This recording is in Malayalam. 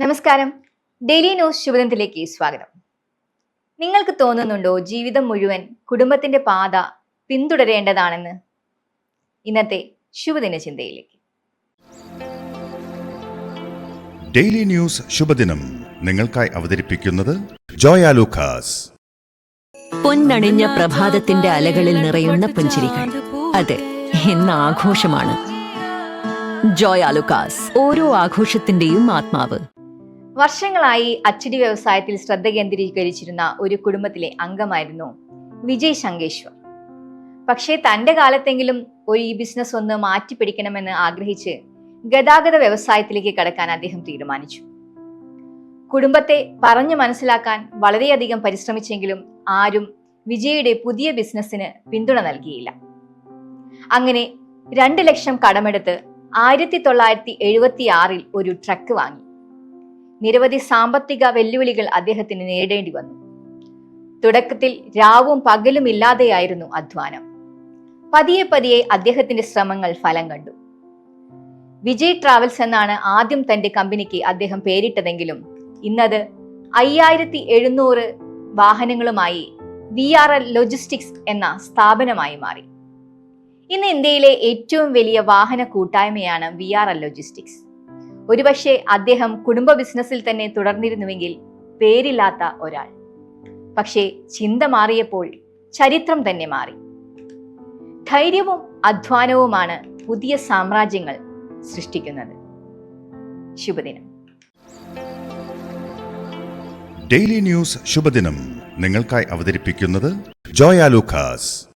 നമസ്കാരം. ഡെയിലി ന്യൂസ് ശുഭദിനത്തിലേക്ക് സ്വാഗതം. നിങ്ങൾക്ക് തോന്നുന്നുണ്ടോ ജീവിതം മുഴുവൻ കുടുംബത്തിന്റെ പാത പിന്തുടരേണ്ടതാണെന്ന്? ഇന്നത്തെ ശുഭദിന ചിന്തയിലേക്ക്. ഡെയിലി ന്യൂസ് ശുഭദിനം നിങ്ങൾക്കായി അവതരിപ്പിക്കുന്നത് ജോയ ലൂക്കാസ്. പൊന്നണിഞ്ഞ പ്രഭാതത്തിന്റെ അലകളിൽ നിറയുന്ന പുഞ്ചിരികൾ. അതെ എന്ന ആഘോഷമാണ്. ജോയ് ആലുക്കാസ് ഓരോ ആഘോഷത്തിന്റെയും ആത്മാവ്. വർഷങ്ങളായി അച്ചടി വ്യവസായത്തിൽ ശ്രദ്ധ കേന്ദ്രീകരിച്ചിരുന്ന ഒരു കുടുംബത്തിലെ അംഗമായിരുന്നു വിജയ് ശങ്കേശ്വർ. പക്ഷേ തന്റെ കാലത്തെങ്കിലും ഒരു ഈ ബിസിനസ് ഒന്ന് മാറ്റിപ്പിടിക്കണമെന്ന് ആഗ്രഹിച്ച് ഗതാഗത വ്യവസായത്തിലേക്ക് കടക്കാൻ അദ്ദേഹം തീരുമാനിച്ചു. കുടുംബത്തെ പറഞ്ഞു മനസ്സിലാക്കാൻ വളരെയധികം പരിശ്രമിച്ചെങ്കിലും ആരും വിജയുടെ പുതിയ ബിസിനസ്സിന് പിന്തുണ നൽകിയില്ല. അങ്ങനെ രണ്ട് ലക്ഷം കടമെടുത്ത് ആയിരത്തി തൊള്ളായിരത്തി എഴുപത്തി ആറിൽ ഒരു ട്രക്ക് വാങ്ങി. നിരവധി സാമ്പത്തിക വെല്ലുവിളികൾ അദ്ദേഹത്തിന് നേടേണ്ടി വന്നു. തുടക്കത്തിൽ രാവും പകലും ഇല്ലാതെയായിരുന്നു അധ്വാനം. പതിയെ പതിയെ അദ്ദേഹത്തിന്റെ ശ്രമങ്ങൾ ഫലം കണ്ടു. വിജയ് ട്രാവൽസ് എന്നാണ് ആദ്യം തന്റെ കമ്പനിക്ക് അദ്ദേഹം പേരിട്ടതെങ്കിലും ഇന്നത് അയ്യായിരത്തി എഴുന്നൂറ് വാഹനങ്ങളുമായി വി ആർ എൽ ലോജിസ്റ്റിക്സ് എന്ന സ്ഥാപനമായി മാറി. ഇന്ന് ഇന്ത്യയിലെ ഏറ്റവും വലിയ വാഹന കൂട്ടായ്മയാണ് വി ആർ എൽ ലോജിസ്റ്റിക്സ്. ഒരുപക്ഷെ അദ്ദേഹം കുടുംബ ബിസിനസ്സിൽ തന്നെ തുടർന്നിരുന്നുവെങ്കിൽ പേരില്ലാത്ത ഒരാൾ. പക്ഷേ ചിന്ത മാറിയപ്പോൾ ചരിത്രം തന്നെ മാറി. ധൈര്യവും അധ്വാനവുമാണ് പുതിയ സാമ്രാജ്യങ്ങൾ സൃഷ്ടിക്കുന്നത്. ശുഭദിനം. ഡെയിലി ന്യൂസ് ശുഭദിനം നിങ്ങൾക്കായി അവതരിപ്പിക്കുന്നത് ജോയ ലൂക്കാസ്.